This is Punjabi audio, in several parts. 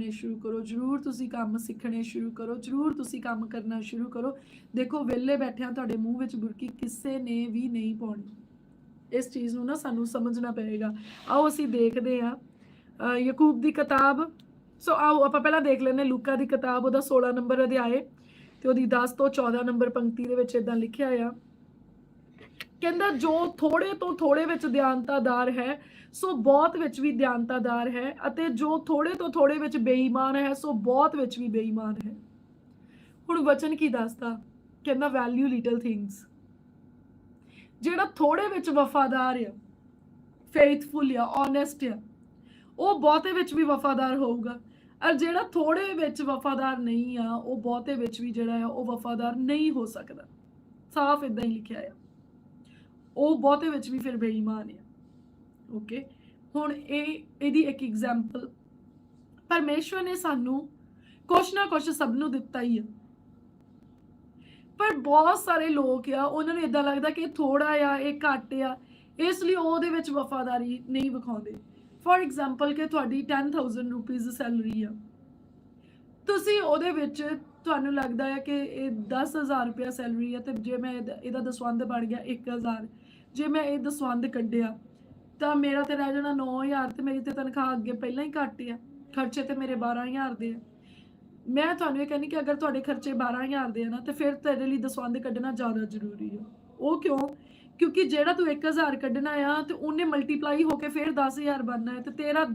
ਕਰਨੇ ਸ਼ੁਰੂ ਕਰੋ ਜਰੂਰ ਤੁਸੀਂ ਕੰਮ ਸਿੱਖਣੇ ਸ਼ੁਰੂ ਕਰੋ ਜਰੂਰ ਤੁਸੀਂ ਕੰਮ ਕਰਨਾ ਸ਼ੁਰੂ ਕਰੋ। ਦੇਖੋ ਵਿਹਲੇ ਬੈਠਿਆਂ ਤੁਹਾਡੇ ਮੂੰਹ ਵਿੱਚ ਬੁਰਕੀ ਕਿਸੇ ਨੇ ਵੀ ਨਹੀਂ ਪਾਉਣੀ। ਇਸ ਚੀਜ਼ ਨੂੰ ਨਾ ਸਾਨੂੰ ਸਮਝਣਾ ਪਏਗਾ। ਆਓ ਅਸੀਂ ਦੇਖਦੇ ਹਾਂ ਅ, ਯਾਕੂਬ ਦੀ ਕਿਤਾਬ। ਸੋ ਆਓ ਆਪਾਂ ਪਹਿਲਾਂ ਦੇਖ ਲੈਂਦੇ ਹਾਂ ਲੂਕਾ ਦੀ ਕਿਤਾਬ ਉਹਦਾ 16 ਨੰਬਰ ਅਧਿਆਏ ਤੇ ਉਹਦੀ 10 ਤੋਂ 14 ਨੰਬਰ ਪੰਕਤੀ ਦੇ ਵਿੱਚ ਇਦਾਂ ਲਿਖਿਆ ਆ। ਕਹਿੰਦਾ ਜੋ ਥੋੜੇ ਤੋਂ ਥੋੜੇ ਵਿੱਚ ਦਿਆਨਤਾਦਾਰ ਹੈ, ਸੋ ਬਹੁਤ ਵਿੱਚ ਵੀ ਦਿਆਨਤਾਦਾਰ ਹੈ ਅਤੇ ਜੋ ਥੋੜੇ ਤੋਂ ਥੋੜੇ ਵਿੱਚ ਬੇਈਮਾਨ ਹੈ, ਸੋ ਬਹੁਤ ਵਿੱਚ ਵੀ ਬੇਈਮਾਨ ਹੈ। ਹੁਣ ਵਚਨ ਕੀ ਦੱਸਦਾ? ਕਹਿੰਦਾ ਵੈਲਿਊ ਲਿਟਲ ਥਿੰਗਸ ਜਿਹੜਾ ਥੋੜੇ ਵਿੱਚ ਵਫਾਦਾਰ ਆ ਫੇਥਫੁਲ ਆ ਓਨੈਸਟ ਆ, ਉਹ ਬਹੁਤੇ ਵਿੱਚ ਵੀ ਵਫਾਦਾਰ ਹੋਊਗਾ। ਔਰ ਜਿਹੜਾ ਥੋੜੇ ਵਿੱਚ ਵਫਾਦਾਰ ਨਹੀਂ ਆ, ਉਹ ਬਹੁਤੇ ਵਿੱਚ ਵੀ ਜਿਹੜਾ ਆ, ਉਹ ਵਫਾਦਾਰ ਨਹੀਂ ਹੋ ਸਕਦਾ। ਸਾਫ਼ ਇਦਾਂ ਹੀ ਲਿਖਿਆ ਆ। ਉਹ ਬਹੁਤੇ ਵਿੱਚ ਵੀ ਫਿਰ ਬੇਈਮਾਨ ਆ ਓਕੇ ਹੁਣ ਇਹ, ਇਹਦੀ ਇੱਕ ਐਗਜ਼ਾਮਪਲ ਪਰਮੇਸ਼ਵਰ ਨੇ ਸਾਨੂੰ ਕੁਛ ਨਾ ਕੁਛ ਸਭ ਨੂੰ ਦਿੱਤਾ ਹੀ ਆ। ਪਰ ਬਹੁਤ ਸਾਰੇ ਲੋਕ ਆ, ਉਹਨਾਂ ਨੂੰ ਇਦਾਂ ਲੱਗਦਾ ਕਿ ਇਹ ਥੋੜਾ ਆ, ਇਹ ਘੱਟ ਆ। ਇਸ ਲਈ ਉਹ ਉਹਦੇ ਵਿੱਚ ਵਫਾਦਾਰੀ ਨਹੀਂ ਵਿਖਾਉਂਦੇ। ਫੋਰ ਐਗਜ਼ਾਮਪਲ ਕਿ ਤੁਹਾਡੀ 10000 ਰੁਪੀਸ ਸੈਲਰੀ ਆ। ਤੁਸੀਂ ਉਹਦੇ ਵਿੱਚ ਤੁਹਾਨੂੰ ਲੱਗਦਾ ਹੈ ਕਿ ਇਹ 10000 ਰੁਪਿਆ ਸੈਲਰੀ ਹੈ ਤੇ ਜੇ ਮੈਂ ਇਹਦਾ- ਇਹਦਾ ਦਸਵੰਧ ਬਣ ਗਿਆ 1000 ਜੇ ਮੈਂ ਇਹ ਦਸਵੰਧ ਕੱਢਿਆ, ਤਾਂ ਮੇਰਾ ਤੇ ਰਹਿ ਜਾਣਾ 9000 ਤੇ ਮੇਰੀ ਤੇ ਤਨਖਾਹ ਅੱਗੇ ਪਹਿਲਾਂ ਹੀ ਘੱਟ ਆ। ਖਰਚੇ ਤੇ ਮੇਰੇ 12000 ਦੇ ਆ। ਮੈਂ ਤੁਹਾਨੂੰ ਇਹ ਕਹਿੰਦੀ ਕਿ ਅਗਰ ਤੁਹਾਡੇ ਖਰਚੇ 12000 ਦੇ ਆ ਨਾ, ਤੇ ਫਿਰ ਤੇਰੇ ਲਈ ਦਸਵੰਧ ਕੱਢਣਾ ਜ਼ਿਆਦਾ ਜ਼ਰੂਰੀ ਆ। ਉਹ ਕਿਉਂ? ਕਿਉਂਕਿ ਜਿਹੜਾ ਤੂੰ 1000 ਕੱਢਣਾ ਆ, ਤੇ ਉਹਨੇ ਮਲਟੀਪਲਾਈ ਹੋ ਕੇ ਫਿਰ 10000 ਬਣਨਾ ਹੈ, ਤੇ ਤੇਰਾ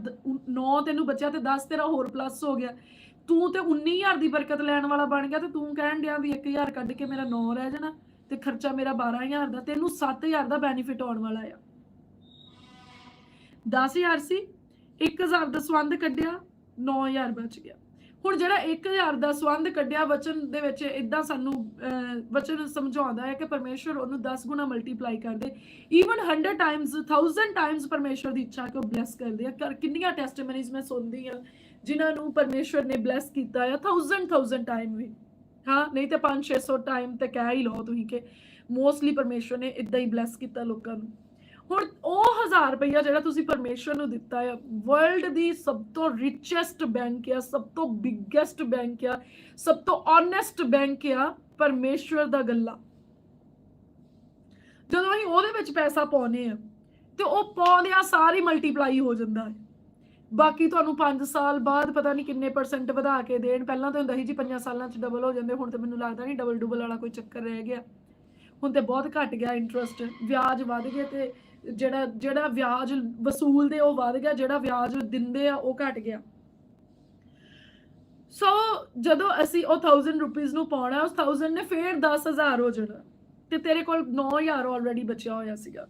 9 ਤੈਨੂੰ ਬਚਿਆ ਤੇ 10 ਤੇਰਾ ਹੋਰ ਪਲੱਸ ਹੋ ਗਿਆ। ਤੂੰ ਤੇ 19000 ਦੀ ਬਰਕਤ ਲੈਣ ਵਾਲਾ ਬਣ ਗਿਆ, ਤੇ ਤੂੰ ਕਹਿਣ ਡਿਆ ਵੀ 1000 ਕੱਢ ਕੇ ਮੇਰਾ 9 ਰਹਿ ਜਾਣਾ। ਤੇ ਖਰਚਾ ਮੇਰਾ 12000 ਦਾ ਤੈਨੂੰ 7000 ਦਾ ਬੈਨੀਫਿਟ ਆਉਣ ਵਾਲਾ ਆ। 10000 ਸੀ 1000 ਦਾ ਸਵੰਦ ਕੱਢਿਆ 9000 ਬਚ ਗਿਆ। ਹੁਣ ਜਿਹੜਾ 1000 ਦਾ ਸਵੰਦ ਕੱਢਿਆ ਵਚਨ ਦੇ ਵਿੱਚ ਇਦਾਂ ਸਾਨੂੰ ਵਚਨ ਸਮਝਾਉਂਦਾ ਹੈ ਕਿ ਪਰਮੇਸ਼ਰ ਉਹਨੂੰ 10 ਗੁਣਾ ਮਲਟੀਪਲਾਈ ਕਰ ਦੇ। ਈਵਨ 100 ਟਾਈਮਸ 1000 ਟਾਈਮਸ ਪਰਮੇਸ਼ਰ ਦੀ ਇੱਛਾ ਕਿ ਉਹ ਬਲੈਸ ਕਰ ਦੇ ਕਰ ਕਿੰਨੀਆਂ ਟੈਸਟੀਮਨੀਜ਼ ਮੈਂ ਸੁਣਦੀ ਆ ਜਿਨ੍ਹਾਂ ਨੂੰ ਪਰਮੇਸ਼ਰ ਨੇ ਬਲੈਸ ਕੀਤਾ ਆ 1000 1000 ਟਾਈਮ ਵੀ। ਹਾਂ, ਨਹੀਂ ਤੇ 5 600 ਟਾਈਮ ਤੇ ਕਹਿ ਹੀ ਲਓ ਤੁਸੀਂ ਕਿ ਮੋਸਟਲੀ ਪਰਮੇਸ਼ਰ ਨੇ ਇਦਾਂ ਹੀ ਬਲੈਸ ਕੀਤਾ ਲੋਕਾਂ ਨੂੰ। ਹੁਣ ਉਹ 1000 ਰੁਪਈਆ ਜਿਹੜਾ ਤੁਸੀਂ ਪਰਮੇਸ਼ਰ ਨੂੰ ਦਿੱਤਾ ਹੈ ਵਰਲਡ ਦੀ ਸਭ ਤੋਂ ਰਿਚੈਸਟ ਬੈਂਕ ਆ, ਸਭ ਤੋਂ ਬਿਗੇਸਟ ਬੈਂਕ ਆ, ਸਭ ਤੋਂ ਓਨੈਸਟ ਬੈਂਕ ਆ ਪਰਮੇਸ਼ਰ ਦਾ ਗੱਲਾ। ਜਦੋਂ ਅਸੀਂ ਉਹਦੇ ਵਿੱਚ ਪੈਸਾ ਪਾਉਨੇ ਆ, ਤੇ ਉਹ ਪਾਉਂਦਿਆਂ ਸਾਰੀ ਮਲਟੀਪਲਾਈ ਹੋ ਜਾਂਦਾ ਹੈ। ਬਾਕੀ ਤੁਹਾਨੂੰ 5 ਸਾਲ ਬਾਅਦ ਪਤਾ ਨਹੀਂ ਕਿੰਨੇ ਪਰਸੈਂਟ ਵਧਾ ਕੇ ਦੇਣ। ਪਹਿਲਾਂ ਤਾਂ ਹੁੰਦਾ ਸੀ ਜੀ 5 ਸਾਲਾਂ 'ਚ ਡਬਲ ਹੋ ਜਾਂਦੇ, ਹੁਣ ਤਾਂ ਮੈਨੂੰ ਲੱਗਦਾ ਨਹੀਂ ਡਬਲ ਡੁਬਲ ਵਾਲਾ ਕੋਈ ਚੱਕਰ ਰਹਿ ਗਿਆ। ਹੁਣ ਤੇ ਬਹੁਤ ਘਟ ਗਿਆ ਇੰਟਰਸਟ ਵਿਆਜ ਵਧ ਗਏ ਤੇ ਜਿਹੜਾ ਜਿਹੜਾ ਵਿਆਜ ਵਸੂਲ ਦੇ ਉਹ ਵਧ ਗਿਆ, ਜਿਹੜਾ ਵਿਆਜ ਦਿੰਦੇ ਆ ਉਹ ਘਟ ਗਿਆ। ਸੋ ਜਦੋਂ ਅਸੀਂ ਉਹ 1000 ਰੁਪੀਸ ਨੂੰ ਪਾਉਣਾ, ਉਸ 1000 ਨੇ ਫੇਰ 10000 ਹੋ ਜਾਣਾ। ਤੇ ਤੇਰੇ ਕੋਲ 9000 ਆਲਰੇਡੀ ਬਚਿਆ ਹੋਇਆ ਸੀਗਾ।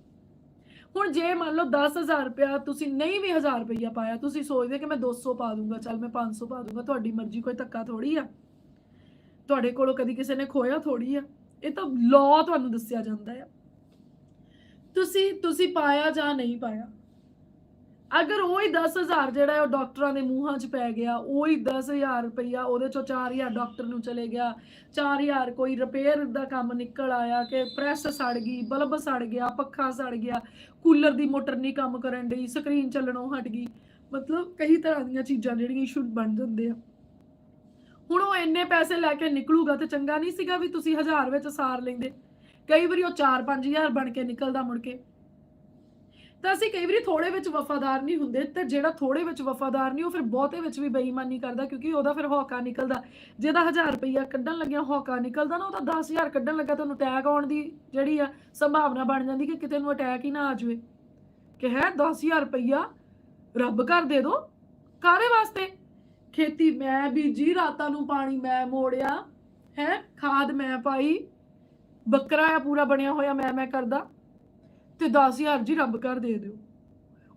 ਹੁਣ ਜੇ ਮੰਨ ਲਓ 10000 ਰੁਪਇਆ ਤੁਸੀਂ ਨਹੀਂ ਵੀ 1000 ਰੁਪਇਆ ਪਾਇਆ, ਤੁਸੀਂ ਸੋਚਦੇ ਕਿ ਮੈਂ 200 ਪਾ ਦੂੰਗਾ, ਚੱਲ ਮੈਂ 500 ਪਾ ਦੂੰਗਾ, ਤੁਹਾਡੀ ਮਰਜ਼ੀ, ਕੋਈ ਧੱਕਾ ਥੋੜੀ ਆ। ਤੁਹਾਡੇ ਕੋਲੋਂ ਕਦੀ ਕਿਸੇ ਨੇ ਖੋਇਆ ਥੋੜੀ ਆ। ਇਹ ਤਾਂ ਲਾਅ ਤੁਹਾਨੂੰ ਦੱਸਿਆ ਜਾਂਦਾ ਆ। ਤੁਸੀਂ ਤੁਸੀਂ ਪਾਇਆ ਜਾਂ ਨਹੀਂ ਪਾਇਆ? ਅਗਰ ਉਹ ਹੀ 10000 ਜਿਹੜਾ ਉਹ ਡਾਕਟਰਾਂ ਦੇ ਮੂੰਹਾਂ 'ਚ ਪੈ ਗਿਆ, ਉਹ ਹੀ 10000 ਰੁਪਇਆ ਉਹਦੇ ਚੋਂ 4000 ਡਾਕਟਰ ਨੂੰ ਚਲੇ ਗਿਆ 4000 ਕੋਈ ਰਿਪੇਅਰ ਦਾ ਕੰਮ ਨਿਕਲ ਆਇਆ ਕਿ ਪ੍ਰੈਸ ਸੜ ਗਈ ਬਲਬ ਸੜ ਗਿਆ, ਪੱਖਾ ਸੜ ਗਿਆ ਕੂਲਰ ਦੀ ਮੋਟਰ ਨਹੀਂ ਕੰਮ ਕਰਨ ਡਈ ਸਕਰੀਨ ਚੱਲਣੋਂ ਹਟ ਗਈ। ਮਤਲਬ ਕਈ ਤਰ੍ਹਾਂ ਦੀਆਂ ਚੀਜ਼ਾਂ ਜਿਹੜੀਆਂ ਇਸ਼ੂ ਬਣ ਜਾਂਦੇ ਆ। ਹੁਣ ਉਹ ਇੰਨੇ ਪੈਸੇ ਲੈ ਕੇ ਨਿਕਲੂਗਾ ਤੇ ਚੰਗਾ ਨਹੀਂ ਸੀਗਾ ਵੀ ਤੁਸੀਂ 1000 ਵਿੱਚ ਸਾਰ ਲੈਂਦੇ। ਕਈ ਵਾਰੀ ਉਹ 4-5000 ਬਣ ਕੇ ਨਿਕਲਦਾ ਮੁੜ ਕੇ। ਤਾਂ ਅਸੀਂ ਕਈ ਵਾਰੀ ਥੋੜੇ ਵਿੱਚ ਵਫਾਦਾਰ ਨਹੀਂ ਹੁੰਦੇ ਤੇ ਜਿਹੜਾ ਥੋੜੇ ਵਿੱਚ ਵਫਾਦਾਰ ਨਹੀਂ, ਉਹ ਫਿਰ ਬਹੁਤੇ ਵਿੱਚ ਵੀ ਬੇਈਮਾਨੀ ਕਰਦਾ ਕਿਉਂਕਿ ਉਹਦਾ ਫਿਰ ਹੌਕਾ ਨਿਕਲਦਾ। ਜਿਹਦਾ 1000 ਰੁਪਈਆ ਕੱਢਣ ਲੱਗਿਆ ਹੌਕਾ ਨਿਕਲਦਾ ਨਾ, ਉਹਦਾ 10000 ਕੱਢਣ ਲੱਗਾ ਤੁਹਾਨੂੰ ਅਟੈਕ ਆਉਣ ਦੀ ਜਿਹੜੀ ਆ ਸੰਭਾਵਨਾ ਬਣ ਜਾਂਦੀ ਕਿ ਕਿਤੇ ਨੂੰ ਅਟੈਕ ਹੀ ਨਾ ਆ ਜਾਵੇ। ਕਿ ਹੈ 10000 ਰੁਪਈਆ ਰੱਬ ਕਰ ਦੇ ਦੋ ਕਾਰੇ ਵਾਸਤੇ? ਖੇਤੀ ਮੈਂ ਬੀਜੀ, ਰਾਤਾਂ ਨੂੰ ਪਾਣੀ ਮੈਂ ਮੋੜਿਆ, ਹੈ, ਖਾਦ ਮੈਂ ਪਾਈ, ਬੱਕਰਾ ਆ ਪੂਰਾ ਬਣਿਆ ਹੋਇਆ ਮੈਂ ਮੈਂ ਕਰਦਾ। ਤੇ 10000 ਜੀ ਰੱਬ ਕਰ ਦੇ ਦਿਓ।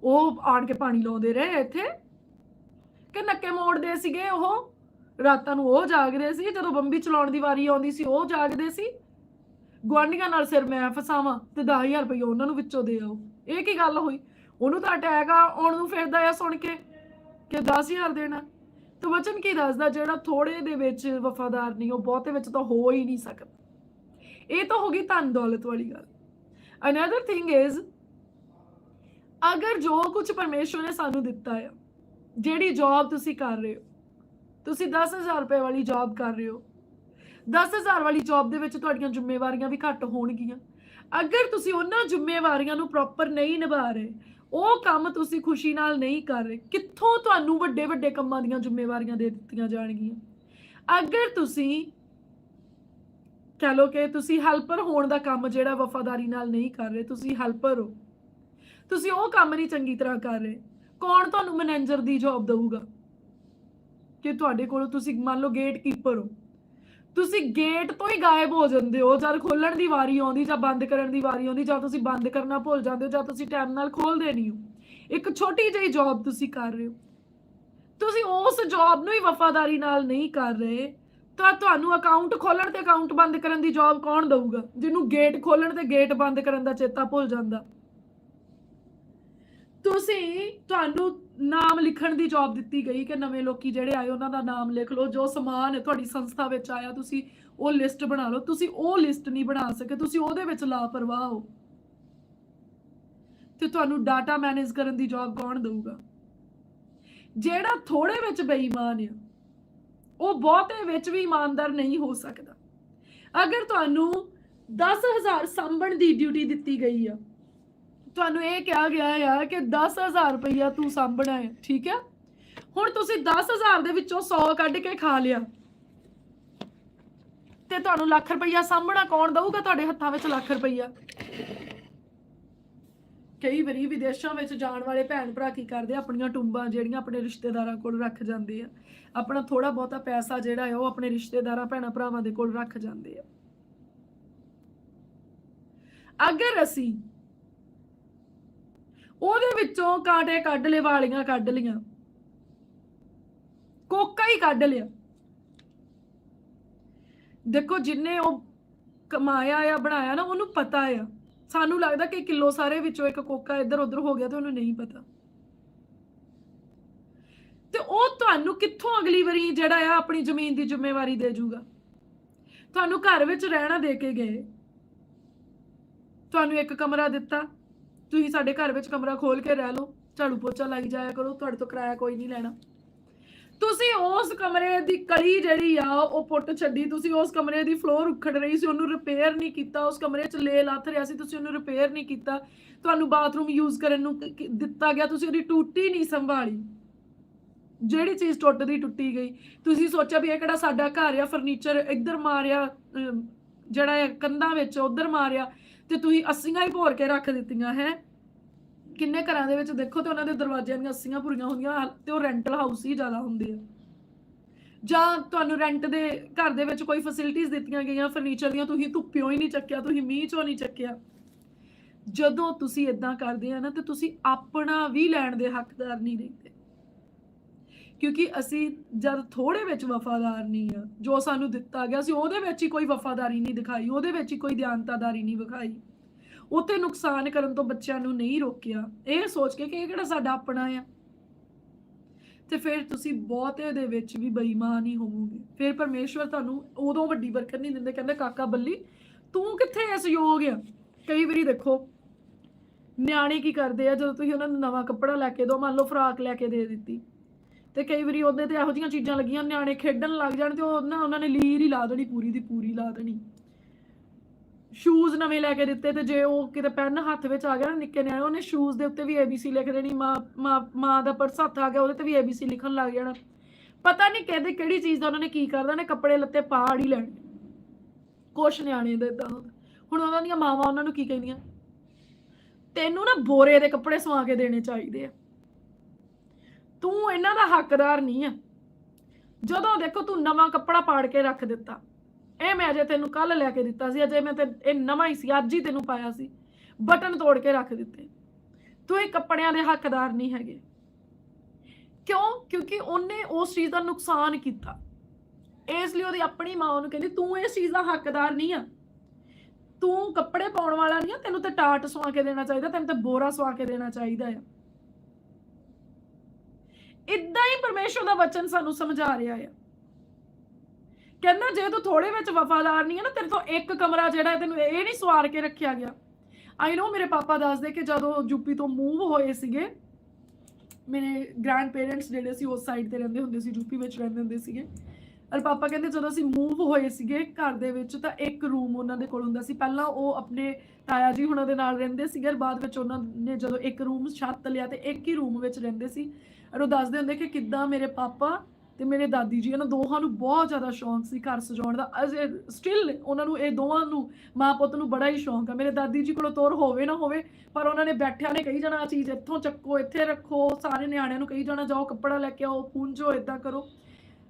ਉਹ ਆਣ ਕੇ ਪਾਣੀ ਲਾਉਂਦੇ ਰਹੇ ਇੱਥੇ। ਕਿ ਨੱਕੇ ਮੋੜਦੇ ਸੀਗੇ ਉਹ। ਰਾਤਾਂ ਨੂੰ ਉਹ ਜਾਗਦੇ ਸੀ, ਜਦੋਂ ਬੰਬੀ ਚਲਾਉਣ ਦੀ ਵਾਰੀ ਆਉਂਦੀ ਸੀ, ਉਹ ਜਾਗਦੇ ਸੀ। ਗੁਆਂਢੀਆਂ ਨਾਲ ਸਿਰ ਮੈਂ ਫਸਾਵਾਂ ਤੇ 10000 ਰੁਪਏ ਉਹਨਾਂ ਨੂੰ ਵਿੱਚੋਂ ਦੇ ਆਓ। ਇਹ ਕੀ ਗੱਲ ਹੋਈ? ਉਹਨੂੰ ਤਾਂ ਅਟੈਕ ਆ ਆਉਣ ਨੂੰ ਫਿਰਦਾ ਆ ਸੁਣ ਕੇ ਕਿ 10000 ਦੇਣਾ। ਤੇ ਵਚਨ ਕੀ ਦੱਸਦਾ? ਜਿਹੜਾ ਥੋੜੇ ਦੇ ਵਿੱਚ ਵਫਾਦਾਰ ਨਹੀਂ, ਉਹ ਬਹੁਤੇ ਵਿੱਚ ਤਾਂ ਹੋ ਹੀ ਨਹੀਂ ਸਕਦਾ। ਇਹ ਤਾਂ ਹੋ ਗਈ ਧਨ ਦੌਲਤ ਵਾਲੀ ਗੱਲ। ਅਨਦਰ ਥਿੰਗ ਇਜ਼ ਅਗਰ ਜੋ ਕੁਝ ਪਰਮੇਸ਼ਵਰ ਨੇ ਸਾਨੂੰ ਦਿੱਤਾ ਹੈ ਜਿਹੜੀ ਜੌਬ ਤੁਸੀਂ ਕਰ ਰਹੇ ਹੋ ਤੁਸੀਂ 10000 ਰੁਪਏ ਵਾਲੀ ਜੌਬ ਕਰ ਰਹੇ ਹੋ 10000 ਵਾਲੀ ਜੌਬ ਦੇ ਵਿੱਚ ਤੁਹਾਡੀਆਂ ਜ਼ਿੰਮੇਵਾਰੀਆਂ ਵੀ ਘੱਟ ਹੋਣਗੀਆਂ ਅਗਰ ਤੁਸੀਂ ਉਹਨਾਂ ਜ਼ਿੰਮੇਵਾਰੀਆਂ ਨੂੰ ਪ੍ਰੋਪਰ ਨਹੀਂ ਨਿਭਾ ਰਹੇ ਉਹ ਕੰਮ ਤੁਸੀਂ ਖੁਸ਼ੀ ਨਾਲ ਨਹੀਂ ਕਰ ਰਹੇ ਕਿੱਥੋਂ ਤੁਹਾਨੂੰ ਵੱਡੇ ਵੱਡੇ ਕੰਮਾਂ ਦੀਆਂ ਜ਼ਿੰਮੇਵਾਰੀਆਂ ਦੇ ਦਿੱਤੀਆਂ ਜਾਣਗੀਆਂ ਅਗਰ ਤੁਸੀਂ ਕਹ ਲੋ ਕਿ ਤੁਸੀਂ ਹੈਲਪਰ ਹੋਣ ਦਾ ਕੰਮ ਜਿਹੜਾ ਵਫਾਦਾਰੀ ਨਾਲ ਨਹੀਂ ਕਰ ਰਹੇ, ਤੁਸੀਂ ਹੈਲਪਰ ਹੋ। ਤੁਸੀਂ ਉਹ ਕੰਮ ਨਹੀਂ ਚੰਗੀ ਤਰ੍ਹਾਂ ਕਰ ਰਹੇ। ਕੌਣ ਤੁਹਾਨੂੰ ਮੈਨੇਜਰ ਦੀ ਜੌਬ ਦੇਊਗਾ? ਕਿ ਤੁਹਾਡੇ ਕੋਲ ਤੁਸੀਂ ਮੰਨ ਲਓ ਗੇਟ ਕੀਪਰ ਹੋ। ਤੁਸੀਂ ਗੇਟ ਤੋਂ ਹੀ ਗਾਇਬ ਹੋ ਜਾਂਦੇ ਹੋ ਜਦ ਖੋਲਣ ਦੀ ਵਾਰੀ ਆਉਂਦੀ, ਜਾਂ ਬੰਦ ਕਰਨ ਦੀ ਵਾਰੀ ਆਉਂਦੀ, ਜਾਂ ਤੁਸੀਂ ਬੰਦ ਕਰਨਾ ਭੁੱਲ ਜਾਂਦੇ ਹੋ, ਜਾਂ ਤੁਸੀਂ ਟਾਈਮ ਨਾਲ ਖੋਲਦੇ ਨਹੀਂ ਹੋ। ਇੱਕ ਛੋਟੀ ਜਿਹੀ ਜੌਬ ਤੁਸੀਂ ਕਰ ਰਹੇ ਹੋ। ਤੁਸੀਂ ਉਸ ਜੌਬ ਨੂੰ ਹੀ ਵਫਾਦਾਰੀ ਨਾਲ ਨਹੀਂ ਕਰ ਰਹੇ। ਤਾਂ ਤੁਹਾਨੂੰ ਅਕਾਊਂਟ ਖੋਲਣ ਤੇ ਅਕਾਊਂਟ ਬੰਦ ਕਰਨ ਦੀ ਜੌਬ ਕੌਣ ਦਊਗਾ? ਜਿਹਨੂੰ ਗੇਟ ਖੋਲਣ ਤੇ ਗੇਟ ਬੰਦ ਕਰਨ ਦਾ ਚੇਤਾ ਭੁੱਲ ਜਾਂਦਾ। ਤੁਸੀਂ ਤੁਹਾਨੂੰ ਨਾਮ ਲਿਖਣ ਦੀ ਜੌਬ ਦਿੱਤੀ ਗਈ ਕਿ ਨਵੇਂ ਲੋਕੀ ਜਿਹੜੇ ਆਏ, ਉਹਨਾਂ ਦਾ ਨਾਮ ਲਿਖ ਲਓ। ਜੋ ਸਮਾਨ ਹੈ ਤੁਹਾਡੀ ਸੰਸਥਾ ਵਿੱਚ ਆਇਆ, ਤੁਸੀਂ ਉਹ ਲਿਸਟ ਬਣਾ ਲਓ। ਤੁਸੀਂ ਉਹ ਲਿਸਟ ਨਹੀਂ ਬਣਾ ਸਕੇ, ਤੁਸੀਂ ਉਹਦੇ ਵਿੱਚ ਲਾਪਰਵਾਹ ਹੋ। ਤੇ ਤੁਹਾਨੂੰ ਡਾਟਾ ਮੈਨੇਜ ਕਰਨ ਦੀ ਜੌਬ ਕੌਣ ਦਊਗਾ? ਜਿਹੜਾ ਥੋੜੇ ਵਿੱਚ ਬੇਈਮਾਨ ਆ ਉਹ ਬਹੁਤੇ ਵਿੱਚ ਵੀ ਇਮਾਨਦਾਰ ਨਹੀਂ ਹੋ ਸਕਦਾ। ਅਗਰ ਤੁਹਾਨੂੰ 10000 ਸਾਂਭਣ ਦੀ ਡਿਊਟੀ ਦਿੱਤੀ ਗਈ ਆ, ਤੁਹਾਨੂੰ ਇਹ ਕਿਹਾ ਗਿਆ ਆ ਕਿ 10000 ਰੁਪਈਆ ਤੂੰ ਸਾਂਭਣਾ ਹੈ, ਠੀਕ ਹੈ ਹੁਣ ਤੁਸੀਂ 10000 ਦੇ ਵਿੱਚੋਂ 100 ਕੱਢ ਕੇ ਖਾ ਲਿਆ। ਤੇ ਤੁਹਾਨੂੰ ਲੱਖ ਰੁਪਈਆ ਸਾਂਭਣਾ ਕੌਣ ਦਊਗਾ ਤੁਹਾਡੇ ਹੱਥਾਂ ਵਿੱਚ ਲੱਖ ਰੁਪਈਆ? ਕਈ ਵਾਰੀ ਵਿਦੇਸ਼ਾਂ ਵਿੱਚ ਜਾਣ ਵਾਲੇ ਭੈਣ ਭਰਾ ਕੀ ਕਰਦੇ ਆਪਣੀਆਂ ਟੁੰਬਾਂ ਜਿਹੜੀਆਂ ਆਪਣੇ ਰਿਸ਼ਤੇਦਾਰਾਂ ਕੋਲ ਰੱਖ ਜਾਂਦੇ ਆ। ਆਪਣਾ ਥੋੜਾ ਬਹੁਤਾ ਪੈਸਾ ਜਿਹੜਾ ਹੈ ਉਹ ਆਪਣੇ ਰਿਸ਼ਤੇਦਾਰਾਂ, ਭੈਣਾਂ, ਭਰਾਵਾਂ ਦੇ ਕੋਲ ਰੱਖ ਜਾਂਦੇ ਆ। ਅਗਰ ਅਸੀਂ ਉਹਦੇ ਵਿੱਚੋਂ ਕਾਂਟੇ ਕੱਢ ਲਏ, ਵਾਲੀਆਂ ਕੱਢ ਲੀਆਂ ਕੋਕਾ ਹੀ ਕੱਢ ਲਿਆ। ਦੇਖੋ, ਜਿੰਨੇ ਉਹ ਕਮਾਇਆ ਆ, ਬਣਾਇਆ ਨਾ, ਉਹਨੂੰ ਪਤਾ ਆ। ਸਾਨੂੰ ਲੱਗਦਾ ਕਿ ਕਿਲੋ ਸਾਰੇ ਵਿੱਚੋਂ ਇੱਕ ਕੋਕਾ ਇੱਧਰ ਉੱਧਰ ਹੋ ਗਿਆ ਤੇ ਉਹਨੂੰ ਨਹੀਂ ਪਤਾ। ਤੇ ਉਹ ਤੁਹਾਨੂੰ ਕਿੱਥੋਂ ਅਗਲੀ ਵਾਰੀ ਜਿਹੜਾ ਆ ਆਪਣੀ ਜ਼ਮੀਨ ਦੀ ਜ਼ਿੰਮੇਵਾਰੀ ਦੇ ਜੂਗਾ? ਤੁਹਾਨੂੰ ਘਰ ਵਿੱਚ ਰਹਿਣਾ ਦੇ ਕੇ ਗਏ। ਤੁਹਾਨੂੰ ਇੱਕ ਕਮਰਾ ਦਿੱਤਾ। ਤੁਸੀਂ ਸਾਡੇ ਘਰ ਵਿੱਚ ਕਮਰਾ ਖੋਲ ਕੇ ਰਹਿ ਲਓ। ਝਾੜੂ ਪੋਚਾ ਲਾਈ ਜਾਇਆ ਕਰੋ। ਤੁਹਾਡੇ ਤੋਂ ਕਿਰਾਇਆ ਕੋਈ ਨਹੀਂ ਲੈਣਾ। ਤੁਸੀਂ ਉਸ ਕਮਰੇ ਦੀ ਕੜੀ ਜਿਹੜੀ ਆ, ਉਹ ਪੁੱਟ ਛੱਡੀ। ਤੁਸੀਂ ਉਸ ਕਮਰੇ ਦੀ ਫਲੋਰ ਉਖੜ ਰਹੀ ਸੀ। ਉਹਨੂੰ ਰਿਪੇਅਰ ਨਹੀਂ ਕੀਤਾ। ਉਸ ਕਮਰੇ 'ਚ ਲੇ ਲੱਥ ਰਿਹਾ ਸੀ। ਤੁਸੀਂ ਉਹਨੂੰ ਰਿਪੇਅਰ ਨਹੀਂ ਕੀਤਾ। ਤੁਹਾਨੂੰ ਬਾਥਰੂਮ ਯੂਜ਼ ਕਰਨ ਨੂੰ ਦਿੱਤਾ ਗਿਆ। ਤੁਸੀਂ ਉਹਦੀ ਟੂਟੀ ਨਹੀਂ ਸੰਭਾਲੀ। ਜਿਹੜੀ ਚੀਜ਼ ਟੁੱਟਦੀ ਟੁੱਟੀ ਗਈ। ਤੁਸੀਂ ਸੋਚਿਆ ਵੀ ਇਹ ਕਿਹੜਾ ਸਾਡਾ ਘਰ ਆ ਫਰਨੀਚਰ ਇੱਧਰ ਮਾਰਿਆ ਜਿਹੜਾ ਹੈ ਕੰਧਾਂ ਵਿੱਚ ਉਧਰ ਮਾਰਿਆ ਤੇ ਤੁਸੀਂ ਅੱਸੀਆਂ ਹੀ ਭੋਰ ਕੇ ਰੱਖ ਦਿੱਤੀਆਂ, ਹੈ? ਕਿੰਨੇ ਘਰਾਂ ਦੇ ਵਿੱਚ ਦੇਖੋ ਤੇ ਉਹਨਾਂ ਦੇ ਦਰਵਾਜ਼ਿਆਂ ਦੀਆਂ ਅੱਸੀਆਂ ਭੁਰੀਆਂ ਹੁੰਦੀਆਂ ਤੇ ਉਹ ਰੈਂਟਲ ਹਾਊਸ ਹੀ ਜ਼ਿਆਦਾ ਹੁੰਦੇ ਆ। ਜਾਂ ਤੁਹਾਨੂੰ ਰੈਂਟ ਦੇ ਘਰ ਦੇ ਵਿੱਚ ਕੋਈ ਫੈਸਿਲਿਟੀਆਂ ਦਿੱਤੀਆਂ ਗਈਆਂ ਫਰਨੀਚਰ ਦੀਆਂ, ਤੁਸੀਂ ਧੁੱਪਿਓਂ ਹੀ ਨਹੀਂ ਚੱਕਿਆ, ਤੁਸੀਂ ਮੀਂਹ ਚੋਂ ਨਹੀਂ ਚੱਕਿਆ। ਜਦੋਂ ਤੁਸੀਂ ਇਦਾਂ ਕਰਦੇ ਆ ਨਾ, ਤੇ ਤੁਸੀਂ ਆਪਣਾ ਵੀ ਲੈਣ ਦੇ ਹੱਕਦਾਰ ਨਹੀਂ ਰਹਿੰਦੇ। ਕਿਉਂਕਿ ਅਸੀਂ ਜਦ ਥੋੜੇ ਵਿੱਚ ਵਫਾਦਾਰ ਨਹੀਂ ਆ ਜੋ ਸਾਨੂੰ ਦਿੱਤਾ ਗਿਆ ਸੀ, ਉਹਦੇ ਵਿੱਚ ਹੀ ਕੋਈ ਵਫਾਦਾਰੀ ਨਹੀਂ ਦਿਖਾਈ, ਉਹਦੇ ਵਿੱਚ ਹੀ ਕੋਈ ਧਿਆਨਤਾਦਾਰੀ ਨਹੀਂ ਵਿਖਾਈ। ਉਤੇ ਨੁਕਸਾਨ ਕਰਨ ਤੋਂ ਬੱਚਿਆਂ ਨੂੰ ਨਹੀਂ ਰੋਕਿਆ। ਇਹ ਸੋਚ ਕੇ ਕਿ ਇਹ ਕਿਹੜਾ ਸਾਡਾ ਆਪਣਾ ਆ। ਤੇ ਫਿਰ ਤੁਸੀਂ ਬਹੁਤੇ ਦੇ ਵਿੱਚ ਵੀ ਬੇਈਮਾਨ ਹੀ ਹੋਵੋਗੇ। ਫਿਰ ਪਰਮੇਸ਼ਵਰ ਤੁਹਾਨੂੰ ਉਦੋਂ ਵੱਡੀ ਬਰਕਤ ਨਹੀਂ ਦਿੰਦੇ, ਕਹਿੰਦੇ, ਕਾਕਾ ਬੱਲੀ, ਤੂੰ ਕਿੱਥੇ ਇਸ ਯੋਗ ਆ? ਕਈ ਵਾਰੀ ਦੇਖੋ, ਨਿਆਣੇ ਕੀ ਕਰਦੇ ਆ, ਜਦੋਂ ਤੁਸੀਂ ਉਹਨਾਂ ਨੂੰ ਨਵਾਂ ਕੱਪੜਾ ਲੈ ਕੇ ਦਿਓ, ਮੰਨ ਲਓ, ਫਰਾਕ ਲੈ ਕੇ ਦੇ ਦਿੱਤੀ। ਤੇ ਕਈ ਵਾਰੀ ਉਹਦੇ ਤੇ ਇਹੋ ਜਿਹੀਆਂ ਚੀਜ਼ਾਂ ਲੱਗੀਆਂ, ਨਿਆਣੇ ਖੇਡਣ ਲੱਗ ਜਾਣ ਤੇ ਉਹ ਨਾ ਉਹਨਾਂ ਨੇ ਲੀਰ ਹੀ ਲਾ ਦੇਣੀ, ਪੂਰੀ ਦੀ ਪੂਰੀ ਲਾ ਦੇਣੀ। ਸ਼ੂਜ਼ ਨਵੇਂ ਲੈ ਕੇ ਦਿੱਤੇ ਤੇ ਜੇ ਉਹ ਕਿਤੇ ਪੈਨ ਹੱਥ ਵਿੱਚ ਆ ਗਿਆ ਨਾ ਨਿੱਕੇ ਨਿਆਣੇ, ਉਹਨੇ ਸ਼ੂਜ਼ ਦੇ ਉੱਤੇ ਵੀ ABC ਲਿਖ ਦੇਣੀ, ਮਾਂ ਮਾਂ ਮਾਂ ਦਾ ਪਰਸ ਹੱਥ ਆ ਗਿਆ, ਉਹਦੇ ਤੇ ਵੀ ABC ਲਿਖਣ ਲੱਗ ਜਾਣਾ। ਪਤਾ ਨਹੀਂ ਕਿਹਦੇ, ਕਿਹੜੀ ਚੀਜ਼ ਦਾ ਉਹਨਾਂ ਨੇ ਕੀ ਕਰਦਾ ਨੇ ਕੱਪੜੇ ਲੱਤੇ ਪਾੜ ਹੀ ਲੈਣੇ। ਕੁਛ ਨਿਆਣੇ ਦੇ ਇਦਾਂ ਹੁਣ ਉਹਨਾਂ ਦੀਆਂ ਮਾਵਾਂ ਉਹਨਾਂ ਨੂੰ ਕੀ ਕਹਿੰਦੀਆਂ? ਤੈਨੂੰ ਨਾ ਬੋਰੇ ਦੇ ਕੱਪੜੇ ਸਵਾ ਕੇ ਦੇਣੇ ਚਾਹੀਦੇ ਆ। ਤੂੰ ਇਹਨਾਂ ਦਾ ਹੱਕਦਾਰ ਨਹੀਂ ਆ। ਜਦੋਂ ਦੇਖੋ ਤੂੰ ਨਵਾਂ ਕੱਪੜਾ ਪਾੜ ਕੇ ਰੱਖ ਦਿੱਤਾ। ਇਹ ਮੈਂ ਅਜੇ ਤੈਨੂੰ ਕੱਲ ਲੈ ਕੇ ਦਿੱਤਾ ਸੀ, ਅਜੇ ਮੈਂ ਤੇ ਇਹ ਨਵਾਂ ਹੀ ਸੀ, ਅੱਜ ਹੀ ਤੈਨੂੰ ਪਾਇਆ ਸੀ। ਬਟਨ ਤੋੜ ਕੇ ਰੱਖ ਦਿੱਤੇ। ਤੂੰ ਇਹ ਕੱਪੜਿਆਂ ਦੇ ਹੱਕਦਾਰ ਨਹੀਂ ਹੈਗੇ। ਕਿਉਂ? ਕਿਉਂਕਿ ਉਹਨੇ ਉਸ ਚੀਜ਼ ਦਾ ਨੁਕਸਾਨ ਕੀਤਾ। ਇਸ ਲਈ ਉਹਦੀ ਆਪਣੀ ਮਾਂ ਉਹਨੂੰ ਕਹਿੰਦੀ, ਤੂੰ ਇਸ ਚੀਜ਼ ਦਾ ਹੱਕਦਾਰ ਨਹੀਂ ਆ। ਤੂੰ ਕੱਪੜੇ ਪਾਉਣ ਵਾਲਾ ਨਹੀਂ ਆ, ਤੈਨੂੰ ਤੇ ਟਾਟ ਸਵਾ ਕੇ ਦੇਣਾ ਚਾਹੀਦਾ, ਤੈਨੂੰ ਤੇ ਬੋਰਾ ਸਵਾ ਕੇ ਦੇਣਾ ਚਾਹੀਦਾ ਆ। ਇਦਾਂ ਹੀ ਪਰਮੇਸ਼ਵਰ ਦਾ ਵਚਨ ਸਾਨੂੰ ਸਮਝਾ ਰਿਹਾ ਆ। ਕਹਿੰਦਾ, ਜੇ ਤੂੰ ਥੋੜੇ ਵਿੱਚ ਵਫਾਦਾਰ ਨਹੀਂ ਹੈ ਨਾ, ਤੇਰੇ ਤੋਂ ਇੱਕ ਕਮਰਾ ਜਿਹੜਾ ਤੈਨੂੰ ਇਹ ਨਹੀਂ ਸਵਾਰ ਕੇ ਰੱਖਿਆ ਗਿਆ। ਆਈ نو ਮੇਰੇ ਪਾਪਾ ਦੱਸਦੇ ਕਿ ਜਦੋਂ ਯੂਪੀ ਤੋਂ ਮੂਵ ਹੋਏ ਸੀਗੇ, ਮੇਰੇ ਗ੍ਰੈਂਡ ਪੇਰੈਂਟਸ ਜਿਹੜੇ ਸੀ, ਉਸ ਸਾਈਡ ਤੇ ਰਹਿੰਦੇ ਹੁੰਦੇ ਸੀ, ਯੂਪੀ ਵਿੱਚ ਰਹਿੰਦੇ ਹੁੰਦੇ ਸੀਗੇ। ਔਰ ਪਾਪਾ ਕਹਿੰਦੇ, ਜਦੋਂ ਅਸੀਂ ਮੂਵ ਹੋਏ ਸੀਗੇ ਘਰ ਦੇ ਵਿੱਚ, ਤਾਂ ਇੱਕ ਰੂਮ ਉਹਨਾਂ ਦੇ ਕੋਲ ਹੁੰਦਾ ਸੀ। ਪਹਿਲਾਂ ਉਹ ਆਪਣੇ ਤਾਇਆ ਜੀ ਹੁਣਾਂ ਦੇ ਨਾਲ ਰਹਿੰਦੇ ਸੀਗੇ ਬਾਅਦ ਵਿੱਚ ਉਹਨਾਂ ਨੇ ਜਦੋਂ ਇੱਕ ਰੂਮ ਛੱਤ ਲਿਆ, ਤੇ ਇੱਕ ਹੀ ਰੂਮ ਵਿੱਚ ਰਹਿੰਦੇ ਸੀ। ਔਰ ਉਹ ਦੱਸਦੇ ਹੁੰਦੇ ਕਿ ਕਿੱਦਾਂ ਮੇਰੇ ਪਾਪਾ ਤੇ ਮੇਰੇ ਦਾਦੀ ਜੀ, ਇਹਨਾਂ ਦੋਹਾਂ ਨੂੰ ਬਹੁਤ ਜ਼ਿਆਦਾ ਸ਼ੌਂਕ ਸੀ ਘਰ ਸਜਾਉਣ ਦਾ। ਅਜੇ ਸਟਿਲ ਉਹਨਾਂ ਨੂੰ, ਇਹ ਦੋਹਾਂ ਨੂੰ, ਮਾਂ ਪੁੱਤ ਨੂੰ ਬੜਾ ਹੀ ਸ਼ੌਂਕ ਆ। ਮੇਰੇ ਦਾਦੀ ਜੀ ਕੋਲੋਂ ਤੋਰ ਹੋਵੇ ਨਾ ਹੋਵੇ, ਪਰ ਉਹਨਾਂ ਨੇ ਬੈਠਿਆਂ ਨੇ ਕਹੀ ਜਾਣਾ, ਆਹ ਚੀਜ਼ ਇੱਥੋਂ ਚੱਕੋ, ਇੱਥੇ ਰੱਖੋ, ਸਾਰੇ ਨਿਆਣਿਆਂ ਨੂੰ ਕਹੀ ਜਾਣਾ, ਜਾਓ, ਕੱਪੜਾ ਲੈ ਕੇ ਆਓ ਪੂੰਝੋ ਇਦਾਂ ਕਰੋ।